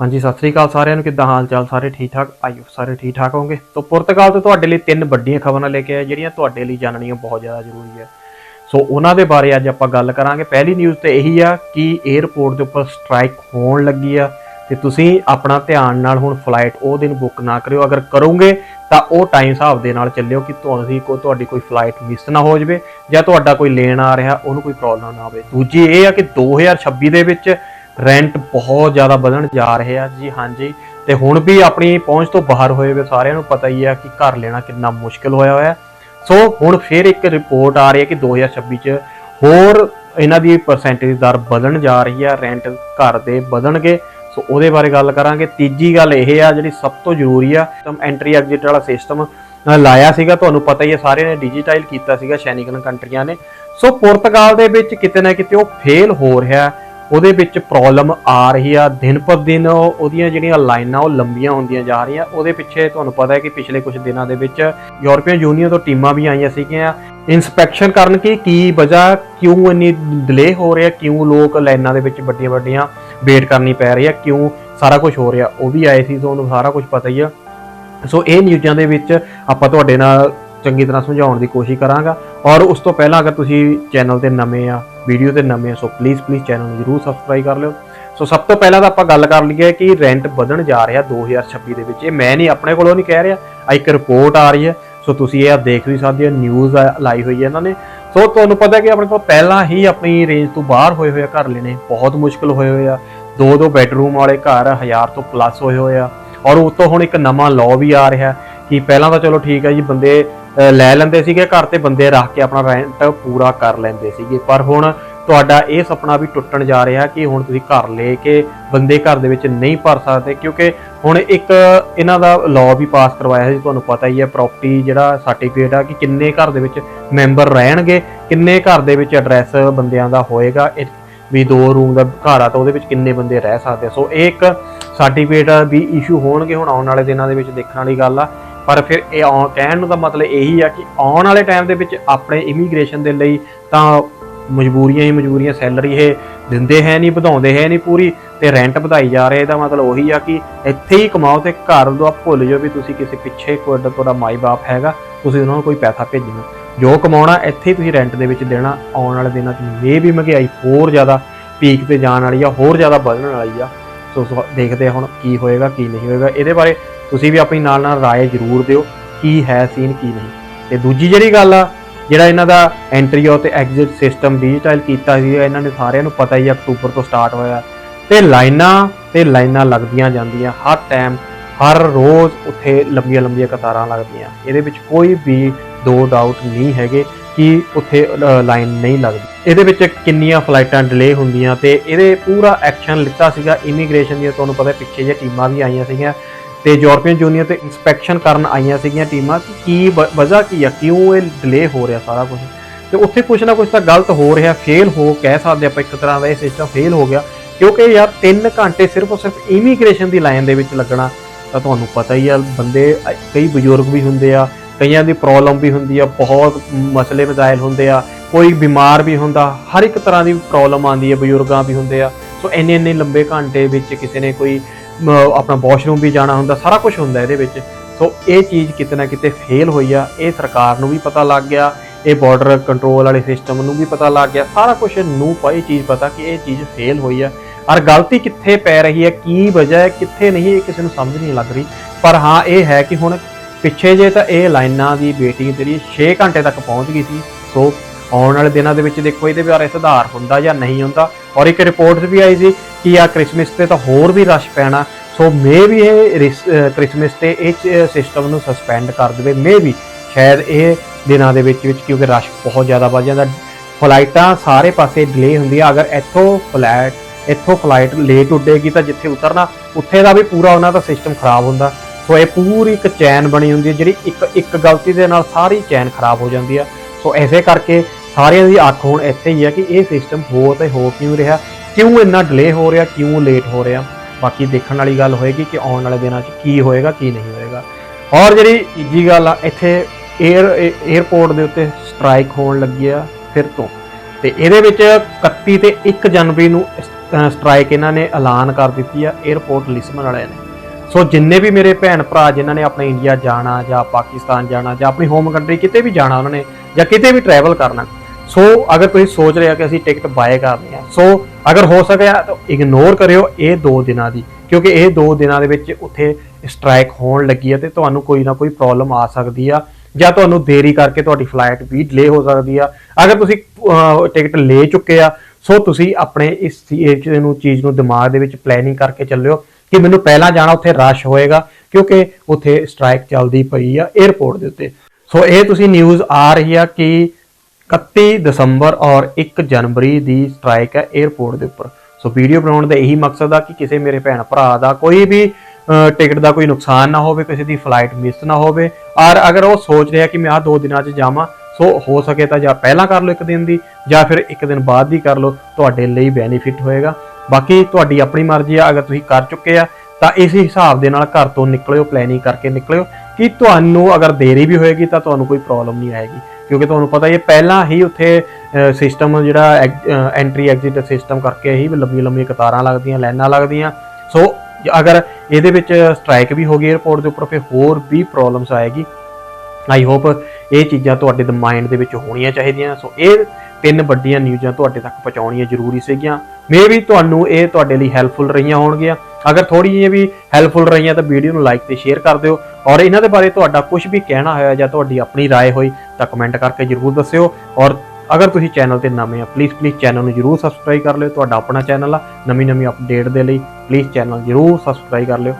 ਹਾਂਜੀ, ਸਤਿ ਸ੍ਰੀ ਅਕਾਲ ਸਾਰਿਆਂ ਨੂੰ, ਕਿੱਦਾਂ ਹਾਲ ਚਾਲ? ਸਾਰੇ ਠੀਕ ਠਾਕ? ਆਈਓ ਸਾਰੇ ਠੀਕ ਠਾਕ ਹੋਵੋਗੇ। ਤਾਂ ਪੁਰਤਗਾਲ ਤੋਂ ਤੁਹਾਡੇ ਲਈ ਤਿੰਨ ਵੱਡੀਆਂ ਖਬਰਾਂ ਲੈ ਕੇ ਆਏ, ਜਿਹੜੀਆਂ ਤੁਹਾਡੇ ਲਈ ਜਾਣਨੀਆਂ ਬਹੁਤ ਜ਼ਿਆਦਾ ਜ਼ਰੂਰੀ ਹੈ। ਸੋ ਉਹਨਾਂ ਦੇ ਬਾਰੇ ਅੱਜ ਆਪਾਂ ਗੱਲ ਕਰਾਂਗੇ। ਪਹਿਲੀ ਨਿਊਜ਼ ਤੇ ਇਹੀ ਆ ਕਿ 에ਅਰਪੋਰਟ ਦੇ ਉੱਪਰ ਸਟ੍ਰਾਈਕ ਹੋਣ ਲੱਗੀ ਆ ਤੇ ਤੁਸੀਂ ਆਪਣਾ ਧਿਆਨ ਨਾਲ ਹੁਣ ਫਲਾਈਟ ਉਹ ਦਿਨ ਬੁੱਕ ਨਾ ਕਰਿਓ। ਅਗਰ ਕਰੋਗੇ ਤਾਂ ਉਹ ਟਾਈਮ ਹਿਸਾਬ ਦੇ ਨਾਲ ਚੱਲਿਓ ਕਿ ਤੁਸੀਂ ਕੋ, ਤੁਹਾਡੀ ਕੋਈ ਫਲਾਈਟ ਮਿਸ ਨਾ ਹੋ ਜਾਵੇ ਜਾਂ ਤੁਹਾਡਾ ਕੋਈ ਲੈਣ ਆ ਰਿਹਾ, ਉਹਨੂੰ ਕੋਈ ਪ੍ਰੋਬਲਮ ਨਾ ਆਵੇ। ਦੂਜੀ ਇਹ ਆ ਕਿ 2026 ਦੇ ਵਿੱਚ ਰੈਂਟ ਬਹੁਤ ਜ਼ਿਆਦਾ ਵਧਣ ਜਾ ਰਹੇ ਆ ਜੀ, ਹਾਂਜੀ। ਤੇ ਹੁਣ ਵੀ ਆਪਣੀ ਪਹੁੰਚ ਤੋਂ ਬਾਹਰ ਹੋਏ ਵੇ ਸਾਰਿਆਂ ਨੂੰ ਪਤਾ ਹੀ ਆ ਕਿ ਘਰ ਲੈਣਾ ਕਿੰਨਾ ਮੁਸ਼ਕਲ ਹੋਇਆ ਹੋਇਆ। ਸੋ ਹੁਣ ਫਿਰ ਇੱਕ ਰਿਪੋਰਟ ਆ ਰਹੀ ਹੈ ਕਿ 2026 ਚ ਹੋਰ ਇਹਨਾਂ ਦੀ ਪਰਸੈਂਟੇਜ ਦਰ ਵਧਣ ਜਾ ਰਹੀ ਆ ਰੈਂਟ ਘਰ ਦੇ ਵਧਣਗੇ। ਸੋ ਉਹਦੇ ਬਾਰੇ ਗੱਲ ਕਰਾਂਗੇ। ਤੀਜੀ ਗੱਲ ਇਹ ਆ, ਜਿਹੜੀ ਸਭ ਤੋਂ ਜ਼ਰੂਰੀ ਆ ਤੁਮ ਐਂਟਰੀ ਐਗਜ਼ਿਟ ਵਾਲਾ ਸਿਸਟਮ ਲਾਇਆ ਸੀਗਾ, ਤੁਹਾਨੂੰ ਪਤਾ ਹੀ ਹੈ ਸਾਰਿਆਂ ਨੇ ਡਿਜੀਟਾਈਜ਼ ਕੀਤਾ ਸੀਗਾ ਸ਼ੈਨਿਕਨ ਕੰਟਰੀਆਂ ਨੇ। ਸੋ ਪੁਰਤਗਾਲ ਦੇ ਵਿੱਚ ਕਿਤੇ ਨਾ ਕਿਤੇ ਉਹ ਫੇਲ ਹੋ ਰਿਹਾ। ਉਹਦੇ ਵਿੱਚ ਪ੍ਰੋਬਲਮ ਆ ਰਹੀ ਆ, ਦਿਨ ਪਰ ਦਿਨ ਉਹਦੀਆਂ ਜਿਹੜੀਆਂ ਲਾਈਨਾਂ ਉਹ ਲੰਬੀਆਂ ਹੁੰਦੀਆਂ ਜਾ ਰਹੀਆਂ। ਉਹਦੇ ਪਿੱਛੇ ਤੁਹਾਨੂੰ ਪਤਾ ਹੈ ਕਿ ਪਿਛਲੇ ਕੁਝ ਦਿਨਾਂ ਦੇ ਵਿੱਚ ਯੂਰਪੀਅਨ ਯੂਨੀਅਨ ਤੋਂ ਟੀਮਾਂ ਵੀ ਆਈਆਂ ਸੀਗੀਆਂ। ਇਨਸਪੈਕਸ਼ਨ ਕਰਨ ਕਿ, ਕੀ ਵਜ੍ਹਾ, ਕਿਉਂ ਇੰਨੀ ਡਿਲੇ ਹੋ ਰਿਹਾ, ਕਿਉਂ ਲੋਕ ਲਾਈਨਾਂ ਦੇ ਵਿੱਚ ਵੱਡੀਆਂ ਵੱਡੀਆਂ ਵੇਟ ਕਰਨੀ ਪੈ ਰਹੀ ਆ, ਕਿਉਂ ਸਾਰਾ ਕੁਝ ਹੋ ਰਿਹਾ, ਉਹ ਵੀ ਆਏ ਸੀ, ਤੁਹਾਨੂੰ ਸਾਰਾ ਕੁਝ ਪਤਾ ਹੀ ਆ। ਸੋ ਇਹ ਨਿਊਜ਼ਾਂ ਦੇ ਵਿੱਚ ਆਪਾਂ ਤੁਹਾਡੇ ਨਾਲ ਚੰਗੀ ਤਰ੍ਹਾਂ ਸਮਝਾਉਣ ਦੀ ਕੋਸ਼ਿਸ਼ ਕਰਾਂਗਾ। ਔਰ ਉਸ ਤੋਂ ਪਹਿਲਾਂ ਅਗਰ ਤੁਸੀਂ ਚੈਨਲ ਤੇ ਨਵੇਂ ਆ ਵੀਡੀਓ ਤੇ ਨਵੇਂ ਆ, ਸੋ ਪਲੀਜ਼ ਪਲੀਜ਼ ਚੈਨਲ ਨੂੰ ਜਰੂਰ ਸਬਸਕ੍ਰਾਈਬ ਕਰ ਲਿਓ। ਸੋ ਸਭ ਤੋਂ ਪਹਿਲਾਂ ਤਾਂ ਆਪਾਂ ਗੱਲ ਕਰ ਲਈਏ ਕਿ ਰੈਂਟ ਵਧਣ ਜਾ ਰਿਹਾ 2026 ਦੇ ਵਿੱਚ। ਇਹ ਮੈਂ ਨਹੀਂ, ਆਪਣੇ ਕੋਲੋਂ ਨਹੀਂ ਕਹਿ ਰਿਹਾ, ਆ ਇੱਕ ਰਿਪੋਰਟ ਆ ਰਹੀ ਹੈ। ਸੋ ਤੁਸੀਂ ਇਹ ਦੇਖ ਵੀ ਸਕਦੇ ਹੋ ਨਿਊਜ਼ ਲਾਈ ਹੋਈ ਹੈ ਇਹਨਾਂ ਨੇ। ਸੋ ਤੁਹਾਨੂੰ ਪਤਾ ਕਿ ਆਪਣੇ ਕੋਲ ਪਹਿਲਾਂ ਹੀ ਆਪਣੀ ਰੇਂਜ ਤੋਂ ਬਾਹਰ ਹੋਏ ਹੋਏ ਆ ਘਰ ਲੈਣੇ ਬਹੁਤ ਮੁਸ਼ਕਲ ਹੋਏ ਹੋਏ ਆ। ਦੋ ਦੋ ਬੈੱਡਰੂਮ ਵਾਲੇ ਘਰ 1000 ਤੋਂ ਪਲੱਸ ਹੋਏ ਹੋਏ ਆ। ਔਰ ਉਸ ਹੁਣ ਇੱਕ ਨਵਾਂ ਲਾਅ ਵੀ ਆ ਰਿਹਾ। ਕਿ ਪਹਿਲਾਂ ਤਾਂ ਚਲੋ ਠੀਕ ਹੈ ਜੀ, ਬੰਦੇ ਲੈ ਲੈਂਦੇ ਸੀਗੇ ਘਰ ਤੇ ਬੰਦੇ ਰੱਖ ਕੇ ਆਪਣਾ ਰੈਂਟ ਪੂਰਾ ਕਰ ਲੈਂਦੇ ਸੀਗੇ। ਪਰ ਹੁਣ ਤੁਹਾਡਾ ਇਹ ਸੁਪਨਾ ਵੀ ਟੁੱਟਣ ਜਾ ਰਿਹਾ ਕਿ ਹੁਣ ਤੁਸੀਂ ਘਰ ਲੈ ਕੇ ਬੰਦੇ ਘਰ ਦੇ ਵਿੱਚ ਨਹੀਂ ਭਰ ਸਕਦੇ, ਕਿਉਂਕਿ ਹੁਣ ਇੱਕ ਇਹਨਾਂ ਦਾ ਲਾਅ ਵੀ ਪਾਸ ਕਰਵਾਇਆ ਸੀ, ਤੁਹਾਨੂੰ ਪਤਾ ਹੀ ਹੈ ਪ੍ਰਾਪਰਟੀ ਜਿਹੜਾ ਸਰਟੀਫਿਕੇਟ ਆ ਕਿ ਕਿੰਨੇ ਘਰ ਦੇ ਵਿੱਚ ਮੈਂਬਰ ਰਹਿਣਗੇ, ਕਿੰਨੇ ਘਰ ਦੇ ਵਿੱਚ ਐਡਰੈਸ ਬੰਦਿਆਂ ਦਾ ਹੋਏਗਾ ਵੀ ਦੋ ਰੂਮ ਦਾ ਘਰ ਆ ਤਾਂ ਉਹਦੇ ਵਿੱਚ ਕਿੰਨੇ ਬੰਦੇ ਰਹਿ ਸਕਦੇ ਸੋ ਇਹ ਇੱਕ ਸਰਟੀਫਿਕੇਟ ਵੀ ਇਸ਼ੂ ਹੋਣਗੇ ਹੁਣ ਆਉਣ ਵਾਲੇ ਦਿਨਾਂ ਦੇ ਵਿੱਚ ਦੇਖਣ ਵਾਲੀ ਗੱਲ ਆ। ਪਰ ਫਿਰ ਇਹ ਆਉਣ- ਕਹਿਣ ਨੂੰ ਤਾਂ ਮਤਲਬ ਇਹੀ ਆ ਕਿ ਆਉਣ ਵਾਲੇ ਟਾਈਮ ਦੇ ਵਿੱਚ ਆਪਣੇ ਇਮੀਗ੍ਰੇਸ਼ਨ ਦੇ ਲਈ ਤਾਂ ਮਜਬੂਰੀਆਂ ਹੀ ਮਜਬੂਰੀਆਂ ਸੈਲਰੀ ਇਹ ਦਿੰਦੇ ਹੈ ਨਹੀਂ, ਵਧਾਉਂਦੇ ਹੈ ਨਹੀਂ ਪੂਰੀ ਤੇ ਰੈਂਟ ਵਧਾਈ ਜਾ ਰਹੇ, ਇਹਦਾ ਮਤਲਬ ਉਹੀ ਆ ਕਿ ਇੱਥੇ ਹੀ ਕਮਾਓ ਤੇ ਘਰ ਦਾ ਭੁੱਲ ਜਾਓ ਵੀ ਤੁਸੀਂ ਕਿਸੇ ਪਿੱਛੇ ਕੋਈ ਤੁਹਾਡਾ- ਤੁਹਾਡਾ ਮਾਈ ਬਾਪ ਹੈਗਾ, ਤੁਸੀਂ ਉਹਨਾਂ ਨੂੰ ਕੋਈ ਪੈਸਾ ਭੇਜਣਾ। ਜੋ ਕਮਾਉਣਾ, ਇੱਥੇ ਹੀ ਤੁਸੀਂ ਰੈਂਟ ਦੇ ਵਿੱਚ ਦੇਣਾ, ਆਉਣ ਵਾਲੇ ਦਿਨਾਂ 'ਚ ਮੇ ਵੀ ਮਹਿੰਗਾਈ ਹੋਰ ਜ਼ਿਆਦਾ ਪੀਕ ਤੇ ਜਾਣ ਵਾਲੀ ਆ, ਹੋਰ ਜ਼ਿਆਦਾ ਵਧਣ ਵਾਲੀ ਆ। ਸੋ ਦੇਖਦੇ ਹੁਣ ਕੀ ਹੋਏਗਾ, ਕੀ ਨਹੀਂ ਹੋਏਗਾ। ਇਹਦੇ ਬਾਰੇ ਤੁਸੀਂ ਵੀ ਆਪਣੀ ਨਾਲ ਨਾਲ ਰਾਏ ਜ਼ਰੂਰ ਦਿਓ ਕੀ ਹੈ ਸੀਨ ਕੀ ਨਹੀਂ। ਤੇ ਦੂਜੀ ਜਿਹੜੀ ਗੱਲ ਆ, ਜਿਹੜਾ ਇਹਨਾਂ ਦਾ ਐਂਟਰੀ ਤੇ ਐਗਜ਼ਿਟ ਸਿਸਟਮ ਡਿਜੀਟਲ ਕੀਤਾ ਸੀ ਇਹਨਾਂ ਨੇ ਸਾਰਿਆਂ ਨੂੰ ਪਤਾ ਹੀ ਅਕਤੂਬਰ ਤੋਂ ਸਟਾਰਟ ਹੋਇਆ। ਤੇ ਲਾਈਨਾਂ ਤੇ ਲਾਈਨਾਂ ਲੱਗਦੀਆਂ ਜਾਂਦੀਆਂ, ਹਰ ਟਾਈਮ ਹਰ ਰੋਜ਼ ਉੱਥੇ ਲੰਬੀਆਂ ਲੰਬੀਆਂ ਕਤਾਰਾਂ ਲੱਗਦੀਆਂ। ਇਹਦੇ ਵਿੱਚ ਕੋਈ ਵੀ ਦੋ ਡਾਊਟ ਨਹੀਂ ਹੈਗੇ ਕਿ ਉੱਥੇ ਲਾਈਨ ਨਹੀਂ ਲੱਗਦੀ। ਇਹਦੇ ਵਿੱਚ ਕਿੰਨੀਆਂ ਫਲਾਈਟਾਂ ਡਿਲੇ ਹੁੰਦੀਆਂ ਤੇ ਇਹਦੇ ਪੂਰਾ ਐਕਸ਼ਨ ਲਿੱਤਾ ਸੀਗਾ। ਇਮੀਗ੍ਰੇਸ਼ਨ ਦੀਆਂ ਤੁਹਾਨੂੰ ਪਤਾ ਪਿੱਛੇ ਜੇ ਟੀਮਾਂ ਵੀ ਆਈਆਂ ਸੀਗੀਆਂ। ਤੇ ਯੂਰਪੀਅਨ ਯੂਨੀਅਨ ਤੇ ਇਨਸਪੈਕਸ਼ਨ ਕਰਨ ਆਈਆਂ ਸੀਗੀਆਂ ਟੀਮਾਂ ਕਿ ਕੀ ਵਜ੍ਹਾ ਕੀ ਆ? ਕਿਉਂ ਇਹ ਡਿਲੇ ਹੋ ਰਿਹਾ ਸਾਰਾ ਕੁਝ ਤੇ ਉੱਥੇ ਕੁਝ ਨਾ ਕੁਝ ਤਾਂ ਗਲਤ ਹੋ ਰਿਹਾ ਫੇਲ ਹੋ, ਕਹਿ ਸਕਦੇ ਆਪਾਂ ਇੱਕ ਤਰ੍ਹਾਂ ਦਾ ਇਹ ਸਿਸਟਮ ਫੇਲ ਹੋ ਗਿਆ। ਕਿਉਂਕਿ ਯਾਰ 3 ਘੰਟੇ ਸਿਰਫ ਉਹ ਸਿਰਫ ਇਮੀਗ੍ਰੇਸ਼ਨ ਦੀ ਲਾਈਨ ਦੇ ਵਿੱਚ ਲੱਗਣਾ ਤਾਂ ਤੁਹਾਨੂੰ ਪਤਾ ਹੀ ਆ, ਬੰਦੇ, ਕਈ ਬਜ਼ੁਰਗ ਵੀ ਹੁੰਦੇ ਆ, ਕਈਆਂ ਦੀ ਪ੍ਰੋਬਲਮ ਵੀ ਹੁੰਦੀ ਆ, ਬਹੁਤ ਮਸਲੇ ਮਜ਼ਾਇਲ ਹੁੰਦੇ ਆ, ਕੋਈ ਬਿਮਾਰ ਵੀ ਹੁੰਦਾ, ਹਰ ਇੱਕ ਤਰ੍ਹਾਂ ਦੀ ਪ੍ਰੋਬਲਮ ਆਉਂਦੀ ਹੈ ਬਜ਼ੁਰਗਾਂ ਵੀ ਹੁੰਦੇ ਆ। ਸੋ ਇੰਨੇ ਇੰਨੇ ਲੰਬੇ ਘੰਟੇ ਵਿੱਚ ਕਿਸੇ ਨੇ ਕੋਈ ਆਪਣਾ ਵਾਸ਼ਰੂਮ ਵੀ ਜਾਣਾ ਹੁੰਦਾ, ਸਾਰਾ ਕੁਝ ਹੁੰਦਾ ਇਹਦੇ ਵਿੱਚ। ਸੋ ਇਹ ਚੀਜ਼ ਕਿਤੇ ਨਾ ਕਿਤੇ ਫੇਲ ਹੋਈ ਆ, ਇਹ ਸਰਕਾਰ ਨੂੰ ਵੀ ਪਤਾ ਲੱਗ ਗਿਆ, ਇਹ ਬਾਰਡਰ ਕੰਟਰੋਲ ਵਾਲੇ ਸਿਸਟਮ ਨੂੰ ਵੀ ਪਤਾ ਲੱਗ ਗਿਆ, ਸਾਰਾ ਕੁਝ ਨੂੰ ਪ- ਇਹ ਚੀਜ਼ ਪਤਾ ਕਿ ਇਹ ਚੀਜ਼ ਫੇਲ ਹੋਈ ਆ। ਔਰ ਗਲਤੀ ਕਿੱਥੇ ਪੈ ਰਹੀ ਹੈ, ਕੀ ਵਜ੍ਹਾ ਹੈ, ਕਿੱਥੇ ਨਹੀਂ, ਇਹ ਕਿਸੇ ਨੂੰ ਸਮਝ ਨਹੀਂ ਲੱਗ ਰਹੀ। ਪਰ ਹਾਂ, ਇਹ ਹੈ ਕਿ ਹੁਣ ਪਿੱਛੇ ਜੇ ਤਾਂ ਇਹ ਲਾਈਨਾਂ ਦੀ ਵੇਟਿੰਗ ਜਿਹੜੀ 6 ਘੰਟੇ ਤੱਕ ਪਹੁੰਚ ਗਈ ਸੀ ਸੋ ਆਉਣ ਵਾਲੇ ਦਿਨਾਂ ਦੇ ਵਿੱਚ ਦੇਖੋ ਇਹਦੇ ਬਾਰੇ ਸੁਧਾਰ ਹੁੰਦਾ ਜਾਂ ਨਹੀਂ ਹੁੰਦਾ। ਔਰ ਇੱਕ ਰਿਪੋਰਟ ਵੀ ਆਈ ਸੀ ਕਿ ਆ ਕ੍ਰਿਸਮਸ ਤੇ ਤਾਂ ਹੋਰ ਵੀ ਰਸ਼ ਪੈਣਾ। ਸੋ ਮੇ ਵੀ ਇਹ ਰਿਸ- ਅਹ ਕ੍ਰਿਸਮਸ ਤੇ ਇਹ ਸਿਸਟਮ ਨੂੰ ਸਸਪੈਂਡ ਕਰ ਦੇਵੇ। ਮੇ ਵੀ ਸ਼ਾਇਦ ਇਹ ਦਿਨਾਂ ਦੇ ਵਿੱਚ ਵਿੱਚ ਕਿਉਂਕਿ ਰਸ਼ ਬਹੁਤ ਜ਼ਿਆਦਾ ਵੱਧ ਜਾਂਦਾ। ਫਲਾਈਟਾਂ ਸਾਰੇ ਪਾਸੇ ਡਿਲੇ ਹੁੰਦੀ ਆ। ਅਗਰ ਇੱਥੋਂ ਫਲਾਈਟ ਇੱਥੋਂ ਫਲਾਈਟ ਲੇਟ ਉੱਡੇਗੀ ਤਾਂ ਜਿੱਥੇ ਉਤਰਨਾ, ਉੱਥੇ ਦਾ ਵੀ ਪੂਰਾ ਉਹਨਾਂ ਦਾ ਸਿਸਟਮ ਖਰਾਬ ਹੁੰਦਾ। ਸੋ ਇਹ ਪੂਰੀ ਇੱਕ ਚੈਨ ਬਣੀ ਹੁੰਦੀ ਹੈ। ਜਿਹੜੀ ਇੱਕ ਇੱਕ ਗਲਤੀ ਦੇ ਨਾਲ ਸਾਰੀ ਚੈਨ ਖਰਾਬ ਹੋ ਜਾਂਦੀ ਆ। ਸੋ ਐਸੇ ਕਰਕੇ ਸਾਰਿਆਂ ਦੀ ਅੱਖ ਹੁਣ ਇੱਥੇ ਹੀ ਹੈ ਕਿ ਇਹ ਸਿਸਟਮ ਹੋ ਤੇ ਹੋ ਕਿਉਂ ਰਿਹਾ? ਕਿਉਂ ਇੰਨਾ ਡਿਲੇ ਹੋ ਰਿਹਾ? ਕਿਉਂ ਲੇਟ ਹੋ ਰਿਹਾ? ਬਾਕੀ ਦੇਖਣ ਵਾਲੀ ਗੱਲ ਹੋਏਗੀ ਕਿ ਆਉਣ ਵਾਲੇ ਦਿਨਾਂ 'ਚ ਕੀ ਹੋਏਗਾ, ਕੀ ਨਹੀਂ ਹੋਏਗਾ। ਔਰ ਜਿਹੜੀ ਤੀਜੀ ਗੱਲ ਆ, ਇੱਥੇ 에ਅਰ 에ਅਰਪੋਰਟ ਦੇ ਉੱਤੇ ਸਟ੍ਰਾਈਕ ਹੋਣ ਲੱਗੀ ਆ ਫਿਰ ਤੋਂ। ਤੇ ਇਹਦੇ ਵਿੱਚ 31 ਤੇ 1 ਜਨਵਰੀ ਨੂੰ ਸਟ੍ਰਾਈਕ ਇਹਨਾਂ ਨੇ ਐਲਾਨ ਕਰ ਦਿੱਤੀ ਆ 에ਅਰਪੋਰਟ ਲਿਸਬਨ ਵਾਲਿਆਂ ਨੇ। ਸੋ ਜਿੰਨੇ ਵੀ ਮੇਰੇ ਭੈਣ ਭਰਾ ਜਿਨ੍ਹਾਂ ਨੇ ਆਪਣੇ ਇੰਡੀਆ ਜਾਣਾ ਜਾਂ ਪਾਕਿਸਤਾਨ ਜਾਣਾ ਜਾਂ ਆਪਣੀ ਹੋਮ ਕੰਟਰੀ ਕਿਤੇ ਵੀ ਜਾਣਾ ਉਹਨਾਂ ਨੇ ਜਾਂ ਕਿਤੇ ਵੀ ਟਰੈਵਲ ਕਰਨਾ, ਸੋ ਅਗਰ ਤੁਸੀਂ ਸੋਚ ਰਹੇ ਹੋ ਕਿ ਅਸੀਂ ਟਿਕਟ ਬਾਏ ਕਰਨੀ ਆ ਸੋ ਅਗਰ ਹੋ ਸਕਿਆ ਤਾਂ ਇਗਨੋਰ ਕਰਿਓ ਇਹ 2 ਦਿਨਾਂ ਦੀ, ਕਿਉਂਕਿ ਇਹ 2 ਦਿਨਾਂ ਦੇ ਵਿੱਚ ਉੱਥੇ ਸਟ੍ਰਾਈਕ ਹੋਣ ਲੱਗੀ ਹੈ ਤੇ ਤੁਹਾਨੂੰ ਕੋਈ ਨਾ ਕੋਈ ਪ੍ਰੋਬਲਮ ਆ ਸਕਦੀ ਆ, ਜਾਂ ਤੁਹਾਨੂੰ ਦੇਰੀ ਕਰਕੇ ਤੁਹਾਡੀ ਫਲਾਈਟ ਵੀ ਡਿਲੇ ਹੋ ਸਕਦੀ ਆ। ਅਗਰ ਤੁਸੀਂ ਟਿਕਟ ਲੈ ਚੁੱਕੇ ਆ, ਸੋ ਤੁਸੀਂ ਆਪਣੇ ਇਸ ਚੀਜ਼ ਨੂੰ ਚੀਜ਼ ਨੂੰ ਦਿਮਾਗ ਦੇ ਵਿੱਚ ਪਲੈਨਿੰਗ ਕਰਕੇ ਚੱਲਿਓ। ਕਿ ਮੈਨੂੰ ਪਹਿਲਾਂ ਜਾਣਾ, ਉੱਥੇ ਰਸ਼ ਹੋਏਗਾ, ਕਿਉਂਕਿ ਉੱਥੇ ਸਟ੍ਰਾਈਕ ਚੱਲਦੀ ਪਈ ਆ 에어ਪੋਰਟ ਦੇ ਉੱਤੇ। ਸੋ ਇਹ ਤੁਸੀਂ ਨਿਊਜ਼ ਆ ਰਹੀ ਆ ਕਿ 31 ਦਸੰਬਰ ਔਰ 1 ਜਨਵਰੀ ਦੀ ਸਟ੍ਰਾਈਕ ਹੈ 에어ਪੋਰਟ ਦੇ ਉੱਪਰ। ਸੋ ਵੀਡੀਓ ਬਣਾਉਣ ਦਾ ਇਹੀ ਮਕਸਦ ਆ ਕਿ ਕਿਸੇ ਮੇਰੇ ਭੈਣ ਭਰਾ ਦਾ ਕੋਈ ਵੀ ਟਿਕਟ ਦਾ ਕੋਈ ਨੁਕਸਾਨ ਨਾ ਹੋਵੇ, ਕਿਸੇ ਦੀ ਫਲਾਈਟ ਮਿਸ ਨਾ ਹੋਵੇ, ਔਰ ਅਗਰ ਉਹ ਸੋਚ ਰਿਹਾ ਕਿ ਮੈਂ ਆ ਦੋ ਦਿਨਾਂ 'ਚ ਜਾਵਾਂ, ਸੋ ਹੋ ਸਕੇ ਤਾਂ ਜਾਂ ਪਹਿਲਾਂ ਕਰ ਲਓ ਇੱਕ ਦਿਨ ਦੀ, ਜਾਂ ਫਿਰ ਇੱਕ ਦਿਨ ਬਾਅਦ ਦੀ ਕਰ ਲਓ, ਤੁਹਾਡੇ ਲਈ ਬੈਨੀਫਿਟ ਹੋਏਗਾ। ਬਾਕੀ ਤੁਹਾਡੀ ਆਪਣੀ ਮਰਜ਼ੀ ਆ, ਅਗਰ ਤੁਸੀਂ ਕਰ ਚੁੱਕੇ ਆ, ਤਾਂ ਇਸ ਹਿਸਾਬ ਦੇ ਨਾਲ ਘਰ ਤੋਂ ਨਿਕਲਿਓ ਪਲੈਨਿੰਗ ਕਰਕੇ ਨਿਕਲਿਓ, ਕਿ ਤੁਹਾਨੂੰ ਅਗਰ ਦੇਰੀ ਵੀ ਹੋਏਗੀ ਤਾਂ ਤੁਹਾਨੂੰ ਕੋਈ ਪ੍ਰੋਬਲਮ ਨਹੀਂ ਆਏਗੀ। ਕਿਉਂਕਿ ਤੁਹਾਨੂੰ ਪਤਾ ਹੀ ਹੈ, ਪਹਿਲਾਂ ਹੀ ਉੱਥੇ ਸਿਸਟਮ ਜਿਹੜਾ ਐਂਟਰੀ ਐਗਜ਼ਿਟ ਸਿਸਟਮ ਕਰਕੇ ਹੀ ਲੰਬੀਆਂ ਲੰਬੀਆਂ ਕਤਾਰਾਂ ਲੱਗਦੀਆਂ, ਲਾਈਨਾਂ ਲੱਗਦੀਆਂ। ਸੋ ਅਗਰ ਇਹਦੇ ਵਿੱਚ ਸਟ੍ਰਾਈਕ ਵੀ ਹੋ ਗਈ 에어ਪੋਰਟ ਦੇ ਉੱਪਰ, ਫਿਰ ਹੋਰ ਵੀ ਪ੍ਰੋਬਲਮਸ ਆਏਗੀ। ਆਈ ਹੋਪ ਇਹ ਚੀਜ਼ਾਂ ਤੁਹਾਡੇ ਮਾਈਂਡ ਦੇ ਵਿੱਚ ਹੋਣੀਆਂ ਚਾਹੀਦੀਆਂ। ਸੋ ਇਹ ਤਿੰਨ ਵੱਡੀਆਂ ਨਿਊਜ਼ਾਂ ਤੁਹਾਡੇ ਤੱਕ ਪਹੁੰਚਾਉਣੀਆਂ ਜ਼ਰੂਰੀ ਸੀਗੀਆਂ ਮੇ ਵੀ ਤੁਹਾਨੂੰ ਇਹ ਤੁਹਾਡੇ ਲਈ ਹੈਲਪਫੁਲ ਰਹੀਆਂ ਹੋਣਗੀਆਂ ਅਗਰ ਥੋੜੀ ਜਿਹੀ ਵੀ ਹੈਲਪਫੁਲ ਰਹੀਆਂ ਤਾਂ ਵੀਡੀਓ ਨੂੰ ਲਾਈਕ ਤੇ ਸ਼ੇਅਰ ਕਰ ਦਿਓ ਔਰ ਇਹਨਾਂ ਦੇ ਬਾਰੇ ਤੁਹਾਡਾ ਕੁਝ ਵੀ ਕਹਿਣਾ ਹੋਇਆ ਜਾਂ ਤੁਹਾਡੀ ਆਪਣੀ رائے ਹੋਈ ਤਾਂ ਕਮੈਂਟ ਕਰਕੇ ਜਰੂਰ ਦੱਸਿਓ ਔਰ ਅਗਰ ਤੁਸੀਂ ਚੈਨਲ ਤੇ ਨਵੇਂ ਆ ਪਲੀਜ਼ ਪਲੀਜ਼ ਚੈਨਲ ਨੂੰ ਜਰੂਰ ਸਬਸਕ੍ਰਾਈਬ ਕਰ ਲਿਓ ਤੁਹਾਡਾ ਆਪਣਾ ਚੈਨਲ ਆ ਨਵੀਂ ਨਵੀਂ ਅਪਡੇਟ ਦੇ ਲਈ ਪਲੀਜ਼ ਚੈਨਲ ਜਰੂਰ ਸਬਸਕ੍ਰਾਈਬ ਕਰ ਲਿਓ